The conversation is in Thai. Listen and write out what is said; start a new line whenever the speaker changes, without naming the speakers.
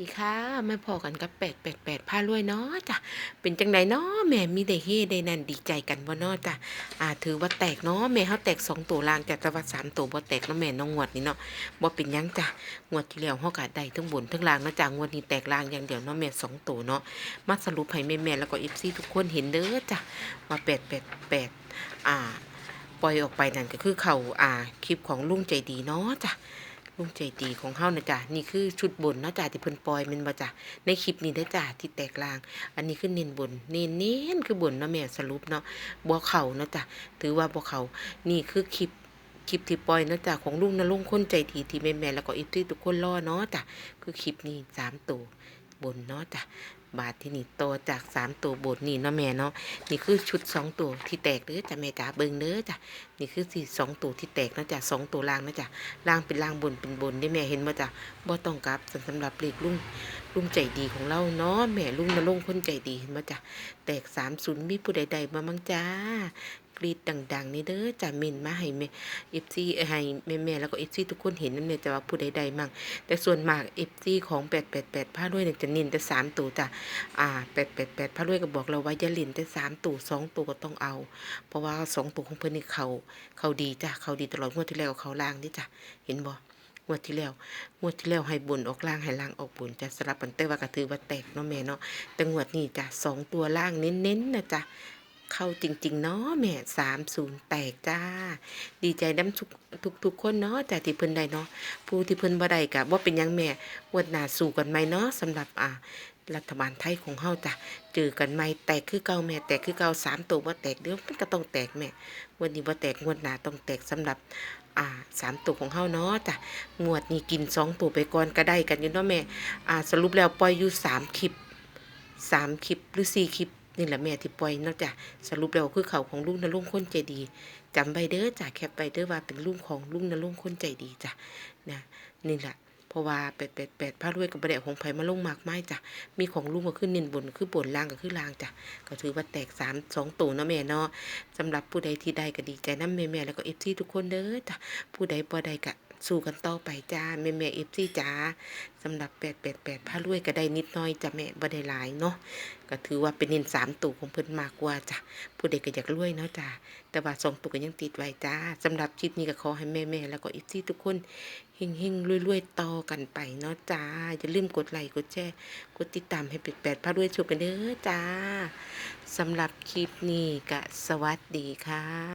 ดีค่ะมาพอกันกับแปดแปดแปดผ้ารวยเนาะจ้ะเป็นจังไดเนาะแม่มีได้เฮได้นั่นดีใจกันบ่เนาะจ้ะอ่าถือว่าแตกเนาะแม่เฮาแตกสองตัวล่างแต่ว่าสามตัวบ่แตกเนาะแม่น้องงวดนี่เนาะบ่เป็นยังจ้ะงวดที่แล้วเฮาก็ได้ทั้งบนทั้งล่างเนาะจ้ะงวดนี้แตกล่างอย่างเดียวเนาะแม่สองตัวเนาะมาสรุปให้แม่ๆแล้วก็ FC ทุกคนเห็นเด้อจ้ะว่าแปดแปดแปดอ่า ปล่อยออกไปนั่นก็คือเขาอ่าคลิปของลุงใจดีเนาะจ้ะ ลุงใจดีของเฮานะจ๊ะนี่คือชุดบนเนาะจ๊ะที่เพิ่นปล่อยมันบ่จ้ะในคลิปนี้นะจ๊ะที่แตกลาง อันนี้คือเน้นบนเน้นเน้นคือบนเนาะแม่สรุปเนาะบ่เขานะจ๊ะถือว่าบ่เขานี่คือคลิปคลิปที่ปล่อยเนาะจ๊ะของลุงนรงค์คนใจดีที่แม่ๆแล้วก็อีกที่ทุกคนรอเนาะจ้ะคือคลิปนี้สามตัวบนเนาะจ้ะ บาทที่นี่โตจากสามตัวบทนี่เนาะแม่เนาะนี่คือชุดสองตัวที่แตกเด้อจ้ะแม่จ๋าเบิ่งเด้อจ้ะนี่คือสี่สองตัวที่แตกนะจ้ะสองตัวล่างนะจ้ะล่างเป็นล่างบนเป็นบนได้แม่เห็นบ่จ้ะบ่ต้องกลับสำหรับเลขลุ่มลุ่มใจดีของเราเนาะแม่ลุงนรงค์คนใจดีเห็นบ่จ้ะแตกสามศูนย์มีผู้ใดๆมามั่งจ้า กรีดดังๆนี่เด้อจ้ะเม่นมาให้แม่เอฟซีให้แม่ๆแล้วก็เอฟซีทุกคนเห็นนั่นแหละจ้ะว่าผู้ใดๆมั่งแต่ส่วนมากเอฟซีของแปดแปดแปดผ้าด้วยเนี่ยจะน้นแต่สามตัวจ้ะอ่าแปดแปดแปดผ้าด้วยก็บอกเราว่าอย่าล่นแต่สามตัวสองตัวก็ต้องเอา เพราะว่าสองตัวของเพิ่นนี่เขาเขาดีจ้ะเขาดีตลอดงวดที่แล้วเขาล่างนี่จ้ะเห็นบ่งวดที่แล้วงวดที่แล้วให้บนออกล่างให้ล่างออกบนจะสลับกันแต่ว่ากระถือว่าแตกเนาะแม่เนาะแต่งวดนี้จ้ะสองตัวล่างเน้นๆนะจ้ะ เข้าจริง ๆ เนาะแม่สามศูนย์แตกจ้า ดีใจน้ำทุกทุกทุกคนเนาะแต่ที่เพิ่นได้เนาะผู้ที่เพิ่นบ่ได้ก็บ่าเป็นยังแม่งวดหน้าสู้กันไหมเนาะสำหรับอ่ารัฐบาลไทยของเฮาจ้ะเจอกันไหมแตกคือเก่าแม่แตกคือเก่าสามตัวบ่แตกเดี๋ยวมันก็ต้องแตกแม่วันนี้บ่แตกงวดหน้าต้องแตกสำหรับอ่าสามตัวของเฮาเนาะจ้ะงวดนี้กินสองตัวไปก่อนก็ได้กันอยู่เนาะแม่อ่าสรุปแล้วปล่อยอยู่สามคลิปสามคลิปหรือสี่คลิป นี่แหละแม่ที่ปล่อยนาะจ้ะสรุปแล้วคือเขาของลุงนรงค์คนใจดีจำไว้เด้อจ้ะแคปไปเด้อว่าเป็นลุงของลุงนรงค์คนใจดีจ้ะนะนี่แหละเพราะว่าแปดแปดแปดพระรวยกับประเดของไผ่มาลงมากไม้จ้ะ มีของลุงก็ขึ้นเน้นบนคือบนล่างก็คือล่างจ้ะ ก็ถือว่าแตกสามสองตัวเนาะแม่เนาะสำหรับผู้ใดที่ได้ก็ดีใจน้ำแม่แม่แล้วก็เอฟซีทุกคนเด้อจ้ะ ผู้ใดบ่ได้ก็ สู้กันต่อไปจ้าแม่แม่เอฟซีจ้าสำหรับแปดแปดแปดพระรวยก็ได้นิดหน้อยจ้ะแม่บ่ได้หลายเนาะก็ถือว่าเป็นเน้นสามตัวของเพิ่นมากกว่าจ้ะผู้ใดก็อยากรวยเนาะจ้าแต่ว่าสองตัวก็ยังติดไว้จ้าสำหรับคลิปนี้ก็ขอให้แม่แม่แล้วก็เอฟซีทุกคนเฮงเฮงรวยรวยๆต่อกันไปเนาะจ้าอย่าลืมกดไลค์กดแชร์กดติดตามให้เป็ดแปดพาด้วยชมกันเด้อจ้าสำหรับคลิปนี้ก็สวัสดีค่ะ